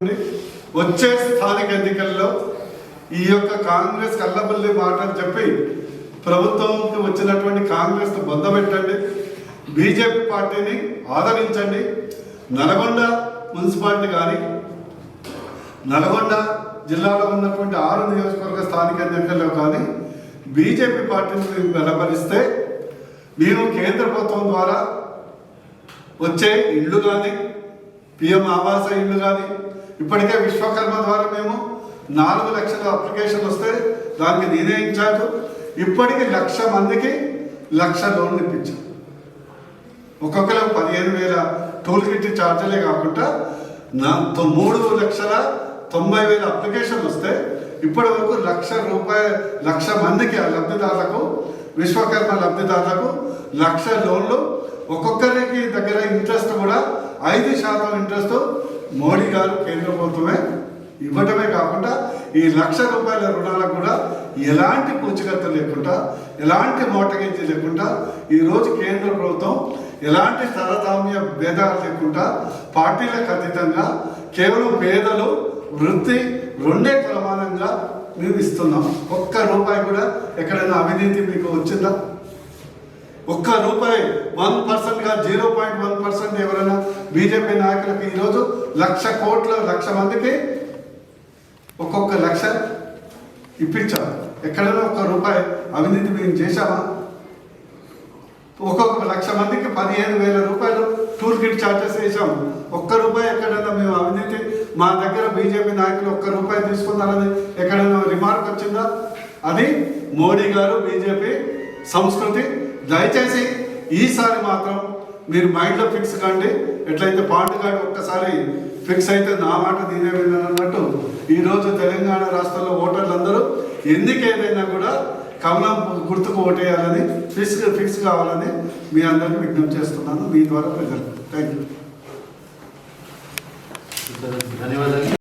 వచ్చే స్థానిక ఎన్నికల్లో ఈ యొక్క కాంగ్రెస్ కళ్ళబల్లి మాటలు చెప్పి ప్రభుత్వంకి వచ్చినటువంటి కాంగ్రెస్ పెట్టండి బీజేపీ పార్టీని ఆదరించండి. నల్గొండ మున్సిపాలిటీ కానీ నల్గొండ జిల్లాలో ఉన్నటువంటి ఆరు నియోజకవర్గ స్థానిక ఎన్నికల్లో కానీ బీజేపీ పార్టీని మీరు బలపరిస్తే మేము కేంద్ర ప్రభుత్వం ద్వారా వచ్చే ఇళ్ళు కానీ పిఎం ఆవాస ఇళ్ళు కానీ ఇప్పటికే విశ్వకర్మ ద్వారా మేము నాలుగు లక్షల అప్లికేషన్ వస్తే దానికి నేనే ఇన్ఛార్జ్ ఇప్పటికి లక్ష మందికి లక్ష లోన్లు ఇప్పించాం. ఒక్కొక్కరు పదిహేను వేల టోల్ కిట్ ఛార్జీలే కాకుండా నా మూడు లక్షల తొంభై వేల అప్లికేషన్ వస్తే ఇప్పటి వరకు లక్ష రూపాయ లక్ష మందికి ఆ లబ్ధిదారులకు విశ్వకర్మ లబ్ధిదారులకు లక్ష లోన్లు. ఒక్కొక్కరికి దగ్గర ఇంట్రెస్ట్ కూడా ఐదు శాతం ఇంట్రెస్ట్ మోడీ గారు కేంద్ర ప్రభుత్వమే ఇవ్వటమే కాకుండా ఈ లక్ష రూపాయల రుణాలకు కూడా ఎలాంటి పూచికత్తు లేకుండా ఎలాంటి మోటగేజీ లేకుండా ఈరోజు కేంద్ర ప్రభుత్వం ఎలాంటి తరతామ్య భేదాలు లేకుండా పార్టీలకు అతీతంగా కేవలం పేదలు వృత్తి రెండే ప్రమాణంగా మేము ఇస్తున్నాం. ఒక్క రూపాయి కూడా ఎక్కడైనా అవినీతి మీకు వచ్చిందా? ఒక్క రూపాయి వన్ పర్సెంట్గా జీరో పాయింట్ వన్ పర్సెంట్ ఎవరైనా బీజేపీ నాయకులకు ఈరోజు లక్ష కోట్ల లక్ష మందికి ఒక్కొక్క లక్ష ఇప్పించాం. ఎక్కడైనా ఒక్క రూపాయి అవినీతి మేము చేశామా? ఒక్కొక్క లక్ష మందికి పదిహేను వేల రూపాయలు టూల్ కిట్ ఛార్జెస్ వేసాము ఒక్క రూపాయి ఎక్కడైనా మేము అవినీతి మా దగ్గర బీజేపీ నాయకులు ఒక్క రూపాయి తీసుకున్నారని ఎక్కడైనా రిమార్క్ వచ్చిందా? అది మోడీ గారు బీజేపీ సంస్కృతి దయచేసి ఈసారి మాత్రం మీరు మైండ్లో ఫిక్స్ కండి. ఎట్లయితే పాండుగాడు ఒక్కసారి ఫిక్స్ అయితే నా మాట నేనే విన్నాను అన్నట్టు ఈరోజు తెలంగాణ రాష్ట్రంలో ఓటర్లందరూ ఎందుకేదైనా కూడా కమలం గుర్తుకు ఓటేయాలని ఫిక్స్ ఫిక్స్ కావాలని మీ అందరికీ విజ్ఞప్తి చేస్తున్నాను. మీ ద్వారా ప్రజలు థ్యాంక్ యూ ధన్యవాదాలు.